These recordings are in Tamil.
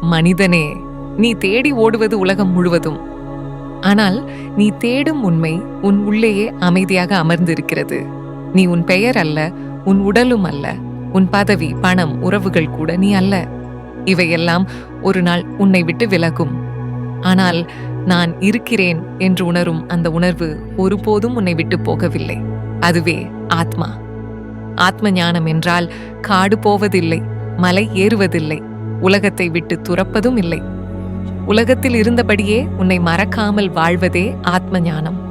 மனிதனே நீ தேடி ஓடுவது உலகம் முழுவதும். ஆனால் நீ தேடும் உண்மை உன் உள்ளேயே அமைதியாக அமர்ந்திருக்கிறது. நீ உன் பெயர் அல்ல உன் உடலும் அல்ல உன் பதவி பணம் உறவுகள் கூட நீ அல்ல. இவையெல்லாம் ஒரு நாள் உன்னை விட்டு விலகும். ஆனால் நான் இருக்கிறேன் என்று உணரும் அந்த உணர்வு ஒருபோதும் உன்னை விட்டு போகவில்லை. அதுவே ஆத்மா. ஆத்ம ஞானம் என்றால் காடு போவதில்லை மலை ஏறுவதில்லை. உலகத்தை விட்டு துறப்பதும் இல்லை. உலகத்தில் இருந்தபடியே உன்னை மறக்காமல் வாழ்வதே ஆத்ம ஞானம்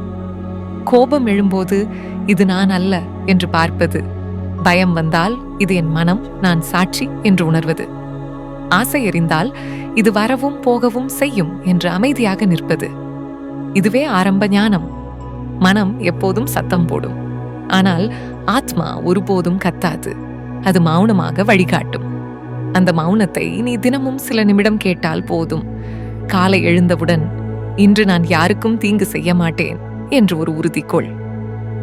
கோபம் எழும்போது இது நான் அல்ல என்று பார்ப்பது. பயம் வந்தால் இது என் மனம் நான் சாட்சி என்று உணர்வது. ஆசை எறிந்தால் இது வரவும் போகவும் செய்யும் என்று அமைதியாக நிற்பது. இதுவே ஆரம்ப ஞானம். மனம் எப்போதும் சத்தம் போடும். ஆனால் ஆத்மா ஒருபோதும் கத்தாது. அது மௌனமாக வழிகாட்டும். அந்த மௌனத்தை நீ தினமும் சில நிமிடம் கேட்டால் போதும். காலை எழுந்தவுடன் இன்று நான் யாருக்கும் தீங்கு செய்ய மாட்டேன் என்று ஒரு உறுதிக்கொள்.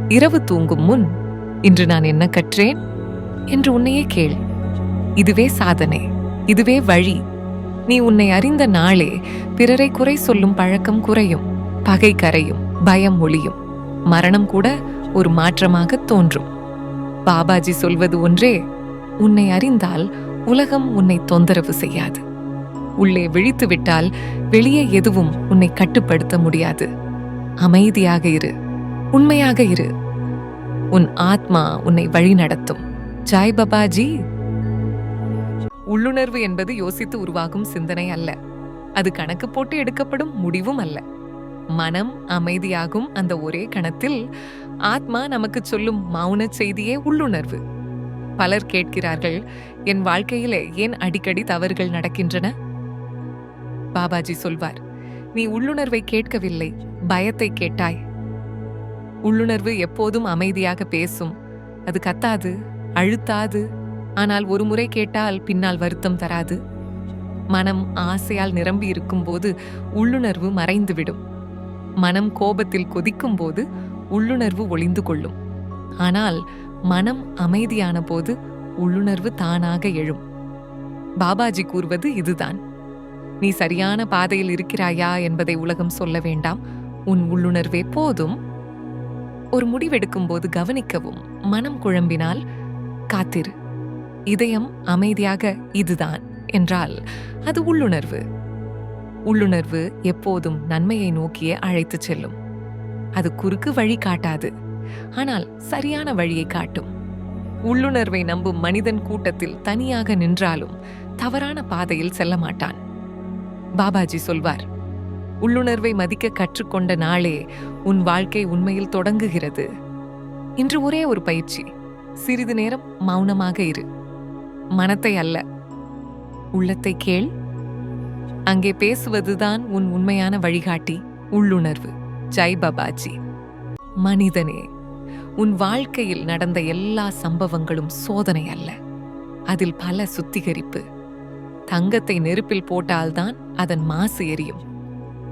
இரவு தூங்கும் முன் இன்று நான் என்ன கற்றேன்? என்று உன்னையே கேள். இதுவே சாதனை இதுவே வழி. நீ உன்னை அறிந்த நாளே பிறரை குறை சொல்லும் பழக்கம் குறையும் பகை கரையும் பயம் ஒளியும். மரணம் கூட ஒரு மாற்றமாக தோன்றும். பாபாஜி சொல்வது ஒன்றே உன்னை அறிந்தால் உலகம் உன்னை தொந்தரவு செய்யாது. உள்ளே விழித்து விட்டால் வெளியே எதுவும் உன்னை கட்டுப்படுத்த முடியாது. அமைதியாக இரு. உண்மையாக இரு. உன் ஆத்மா உன்னை வழி நடத்தும். ஜாய் பாபாஜி. உள்ளுணர்வு என்பது யோசித்து உருவாகும் சிந்தனை அல்ல. அது கணக்கு போட்டு எடுக்கப்படும் முடிவும் அல்ல. மனம் அமைதியாகும் அந்த ஒரே கணத்தில் ஆத்மா நமக்கு சொல்லும் மௌன செய்தியே உள்ளுணர்வு. பலர் கேட்கிறார்கள் என் வாழ்க்கையிலே ஏன் அடிக்கடி தவறுகள் நடக்கின்றன? பாபாஜி சொல்வார் நீ உள்ளுணர்வை கேட்கவில்லை பயத்தை கேட்டாய். உள்ளுணர்வு எப்போதும் அமைதியாக பேசும். அது கத்தாது அழுத்தாது ஆனால் ஒரு முறை கேட்டால் பின்னால் வருத்தம் தராது. மனம் ஆசையால் நிரம்பி இருக்கும்போது உள்ளுணர்வு மறைந்துவிடும். மனம் கோபத்தில் கொதிக்கும் போது உள்ளுணர்வு ஒளிந்து கொள்ளும். ஆனால் மனம் அமைதியான போது உள்ளுணர்வு தானாக எழும். பாபாஜி கூறுவது இதுதான். நீ சரியான பாதையில் இருக்கிறாயா என்பதை உலகம் சொல்ல வேண்டாம். உன் உள்ளுணர்வே போதும். ஒரு முடிவெடுக்கும் போது கவனிக்கவும். மனம் குழம்பினால் காத்திரு. இதயம் அமைதியாக இதுதான் என்றால் அது உள்ளுணர்வு. உள்ளுணர்வு எப்போதும் நன்மையை நோக்கியே அழைத்துச் செல்லும். அது குறுக்கு வழி காட்டாது. ஆனால் சரியான வழியை காட்டும். உள்ளுணர்வை நம்பும் மனிதன் கூட்டத்தில் தனியாக நின்றாலும் தவறான பாதையில் செல்ல மாட்டான். பாபாஜி சொல்வார் உள்ளுணர்வை மதிக்க கற்றுக்கொண்ட நாளே உன் வாழ்க்கை உண்மையில் தொடங்குகிறது. இன்று ஒரே ஒரு பயிற்சி சிறிது நேரம் மௌனமாக இரு. மனத்தை அல்ல உள்ளத்தை கேள். அங்கே பேசுவதுதான் உன் உண்மையான வழிகாட்டி உள்ளுணர்வு. ஜெய் பாபாஜி. மனிதனே உன் வாழ்க்கையில் நடந்த எல்லா சம்பவங்களும் சோதனை அல்ல. அதில் பல சுத்திகரிப்பு. தங்கத்தை நெருப்பில் போட்டால்தான் அதன் மாசு எரியும்.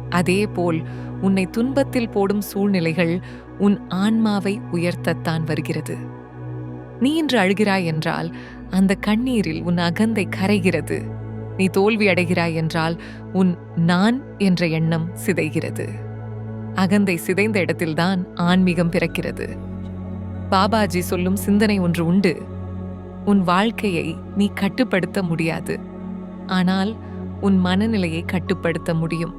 அதேபோல் உன்னை துன்பத்தில் போடும் சூழ்நிலைகள் உன் ஆன்மாவை உயர்த்தத்தான் வருகிறது. நீ இன்று அழுகிறாய் என்றால் அந்த கண்ணீரில் உன் அகந்தை கரைகிறது. நீ தோல்வி அடைகிறாய் என்றால் உன் நான் என்ற எண்ணம் சிதைகிறது. அகந்தை சிதைந்த இடத்தில்தான் ஆன்மீகம் பிறக்கிறது. பாபாஜி சொல்லும் சிந்தனை ஒன்று உண்டு. உன் வாழ்க்கையை நீ கட்டுப்படுத்த முடியாது. ஆனால் உன் மனநிலையை கட்டுப்படுத்த முடியும்.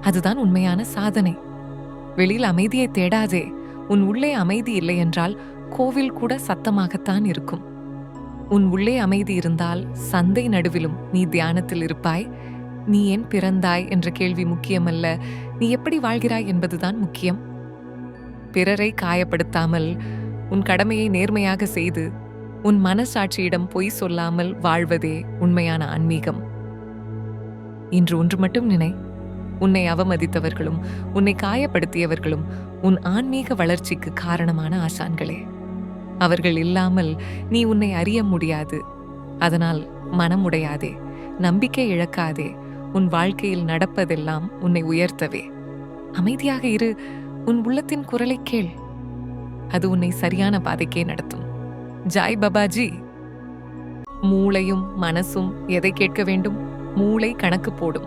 அதுதான் உண்மையான சாதனை. வெளியில் அமைதியை தேடாதே. உன் உள்ளே அமைதி இல்லை என்றால் கோவில் கூட சத்தமாகத்தான் இருக்கும். உன் உள்ளே அமைதி இருந்தால் சந்தை நடுவிலும் நீ தியானத்தில் இருப்பாய். நீ ஏன் பிறந்தாய் என்ற கேள்வி முக்கியமல்ல. நீ எப்படி வாழ்கிறாய் என்பதுதான் முக்கியம். பிறரை காயப்படுத்தாமல் உன் கடமையை நேர்மையாக செய்து உன் மனசாட்சியிடம் பொய் சொல்லாமல் வாழ்வதே உண்மையான ஆன்மீகம். இன்று ஒன்று மட்டும் நினை உன்னை அவமதித்தவர்களும் உன்னை காயப்படுத்தியவர்களும் உன் ஆன்மீக வளர்ச்சிக்கு காரணமான ஆசான்களே. அவர்கள் இல்லாமல் நீ உன்னை அறிய முடியாது. அதனால் மனம் உடையாதே நம்பிக்கை இழக்காதே உன் வாழ்க்கையில் நடப்பதெல்லாம் உன்னை உயர்த்தவே. அமைதியாக இரு உன் உள்ளத்தின் குரலை கேள். அது உன்னை சரியான பாதைக்கே நடத்தும். ஜாய் பாபாஜி. மூளையும் மனசும் எதை கேட்க வேண்டும்? மூளை கணக்கு போடும்.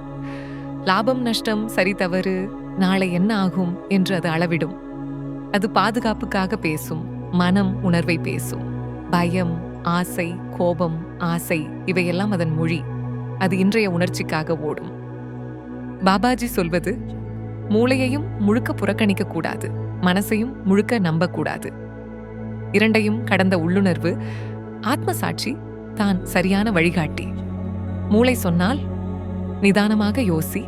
லாபம் நஷ்டம் சரி தவறு நாளை என்ன ஆகும் என்று அது அளவிடும். அது பாதுகாப்புக்காக பேசும். மனம் உணர்வை பேசும். பயம் ஆசை கோபம் ஆசை இவையெல்லாம் அதன் மொழி. அது இன்றைய உணர்ச்சிக்காக ஓடும். பாபாஜி சொல்வது மூளையையும் முழுக்க புறக்கணிக்க கூடாது மனசையும் முழுக்க நம்பக்கூடாது. இரண்டையும் கடந்த உள்ளுணர்வு ஆத்மசாட்சி தான் சரியான வழிகாட்டி. மூளை சொன்னால் நிதானமாக யோசி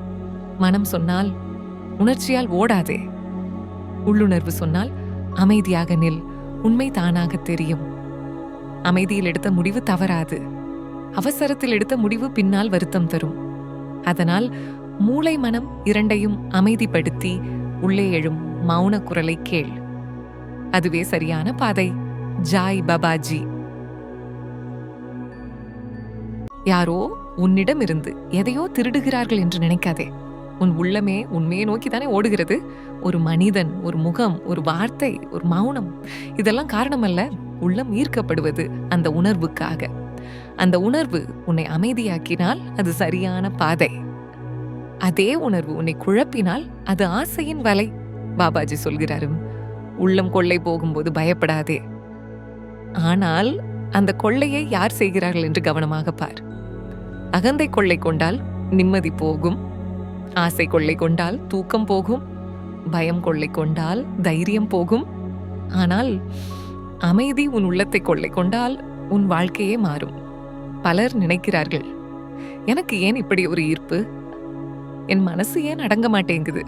மனம் சொன்னால் உணர்ச்சியால் ஓடாதே. உள்ளுணர்வு சொன்னால் அமைதியாக நில் உண்மை தானாக தெரியும். அமைதியில் எடுத்த முடிவு தவறாது அவசரத்தில் எடுத்த முடிவு பின்னால் வருத்தம் தரும். அதனால் மூளை மனம் இரண்டையும் அமைதிப்படுத்தி உள்ளே எழும் மௌன குரலை கேள். அதுவே சரியான பாதை. ஜாய் பபாஜி. யாரோ உன்னிடமிருந்து எதையோ திருடுகிறார்கள் என்று நினைக்காதே. உன் உள்ளமே உண்மையை நோக்கி தானே ஓடுகிறது. ஒரு மனிதன் ஒரு முகம் ஒரு வார்த்தை ஒரு மௌனம் இதெல்லாம் காரணமல்ல. உள்ளம் ஈர்க்கப்படுவது அந்த உணர்வுக்காக. அந்த உணர்வு உன்னை அமைதியாக்கினால் அது சரியான பாதை. அதே உணர்வு உன்னை குழப்பினால் அது ஆசையின் வலை பாபாஜி சொல்கிறாரு. உள்ளம் கொள்ளை போகும்போது பயப்படாதே. ஆனால் அந்த கொள்ளையை யார் செய்கிறார்கள் என்று கவனமாக பார். அகந்தை கொள்ளை கொண்டால் நிம்மதி போகும். ஆசை கொள்ளை கொண்டால் தூக்கம் போகும். பயம் கொள்ளை கொண்டால் தைரியம் போகும். ஆனால் அமைதி உன் உள்ளத்தை கொள்ளை கொண்டால் உன் வாழ்க்கையே மாறும். பலர் நினைக்கிறார்கள் எனக்கு ஏன் இப்படி ஒரு ஈர்ப்பு? என் மனசு ஏன் அடங்க மாட்டேங்குது?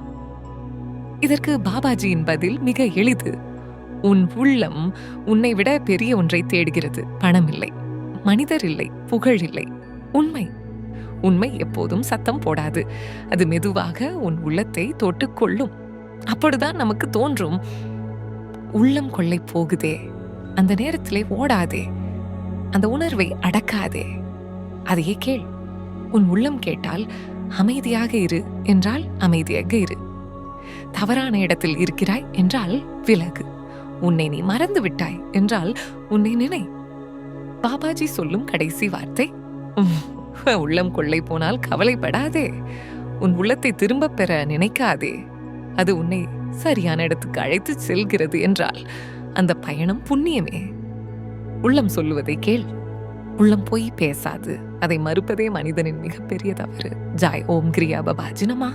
இதற்கு பாபாஜியின் பதில் மிக எளிது. உன் உள்ளம் உன்னை விட பெரிய ஒன்றை தேடுகிறது. பணம் இல்லை மனிதர் இல்லை புகழ் இல்லை உண்மை. உண்மை எப்போதும் சத்தம் போடாது. அது மெதுவாக உன் உள்ளத்தை தொட்டுக்கொள்ளும் அப்பொழுதுதான் நமக்கு தோன்றும் உள்ளம் கொள்ளை போகுதே. அந்த நேரத்திலே ஓடாதே. அந்த உணர்வை அடக்காதே. அதையே கேள். உன் உள்ளம் கேட்டால் அமைதியாக இரு என்றால் அமைதியாக இரு. தவறான இடத்தில் இருக்கிறாய் என்றால் விலகு. உன்னை நீ மறந்து விட்டாய் என்றால் உன்னை நினை. பாபாஜி சொல்லும் கடைசி வார்த்தை உள்ளம் கொள்ளை போனால் கவலைப்படாதே. உன் உள்ளத்தை திரும்பப் பெற நினைக்காதே. அது உன்னை சரியான இடத்துக்கு அழைத்து செல்கிறது என்றால் அந்த பயணம் புண்ணியமே. உள்ளம் சொல்லுவதை கேள். உள்ளம் போய் பேசாது. அதை மறுப்பதே மனிதனின் மிகப்பெரிய தவறு. ஜாய் ஓம் கிரியா பபா ஜினமா